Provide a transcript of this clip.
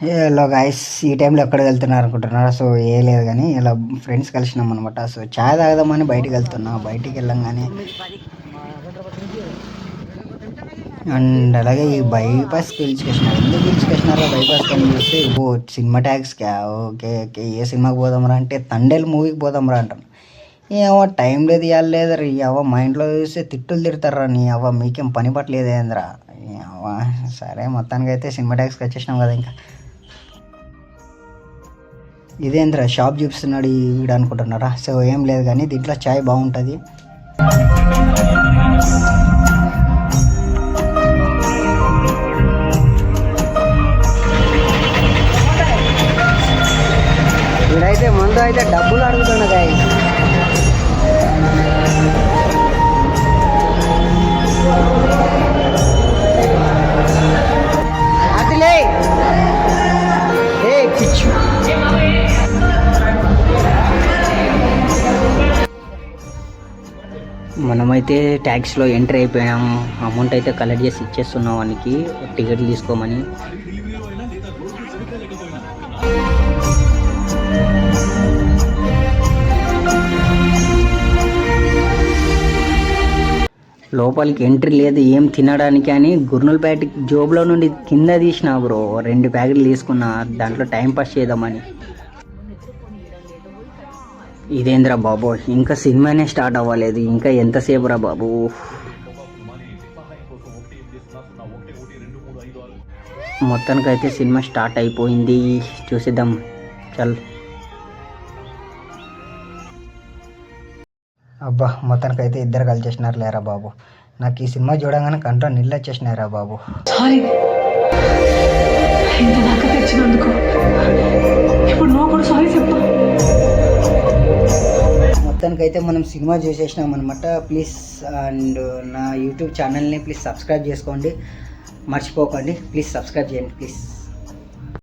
Hello guys ఈ టైంలో ఎక్కడికి వెళ్తున్నారు అనుకుంటున్నారా? సో ఏ లేదు కానీ ఇలా ఫ్రెండ్స్ కలిసినాం అనమాట సో ఛాయ్ తాగదామని బయటికి వెళ్తున్నా. బయటికి వెళ్ళంగానే అండ్ అలాగే ఈ బైపాస్ పిలిచుకేసినారు ఎందుకు పిలిచుకేసినారో బైపాస్ అని చూస్తే ఓ సినిమా ట్యాక్స్ ఓకే ఓకే ఏ సినిమాకి పోదాంరా అంటే తండేలు మూవీకి పోదాంరా అంటాను ఏమో టైం లేదు ఇవ్వాలి లేదు రీ. అవ్వ మా ఇంట్లో చూస్తే తిట్టులు తిడతారా నీ అవ్వ మీకేం పని పట్టలేదు ఏంద్రా? అవ్వ సరే మొత్తానికి అయితే సినిమా ట్యాక్స్కి వచ్చేసినాం కదా ఇంకా. ఇదేంద్రా షాప్ చూపిస్తున్నాడు ఈ వీడు అనుకుంటున్నారా? సో ఏం లేదు కానీ దీంట్లో చాయ్ బాగుంటుంది. వీడైతే ముందు అయితే డబ్బులు అడుగుతున్నా గాయ అదిలే ఏ పిచ్చు. మనమైతే ట్యాక్సీలో ఎంటర్ అయిపోయాం. అమౌంట్ అయితే కలెక్ట్ చేసి ఇచ్చేస్తున్నాం వానికి. టికెట్లు తీసుకోమని. లోపలికి ఎంట్రీ లేదు. ఏం తినడానికి అని గుర్నులపేట జోబులో నుండి కింద తీసిన బ్రో. రెండు ప్యాకెట్లు తీసుకున్నా. దాంట్లో టైం పాస్ చేద్దామని. ఇదేంద్రా బాబు? ఇంకా సినిమానే స్టార్ట్ అవ్వలేదు. ఇంకా ఎంతసేపు రా బాబు? మొత్తానికైతే సినిమా స్టార్ట్ అయిపోయింది. చూసిద్దాం. చల్. అబ్బా మొత్తానికైతే ఇద్దరు కలిసేసినారు లేరా బాబు? నాకు ఈ సినిమా చూడగానే కంట్లో నీళ్ళు వచ్చేసినారా బాబు. సారీ ఇంత దాకా తెచ్చినందుకు. ఇప్పుడు నువ్వు కూడా సారీ చెప్పు. మొత్తానికైతే మనం సినిమా చూసేసినాం అనమాట ప్లీజ్ అండ్ నా యూట్యూబ్ ఛానల్ని ప్లీజ్ సబ్స్క్రైబ్ చేసుకోండి. మర్చిపోకండి. ప్లీజ్ సబ్స్క్రైబ్ చేయండి ప్లీజ్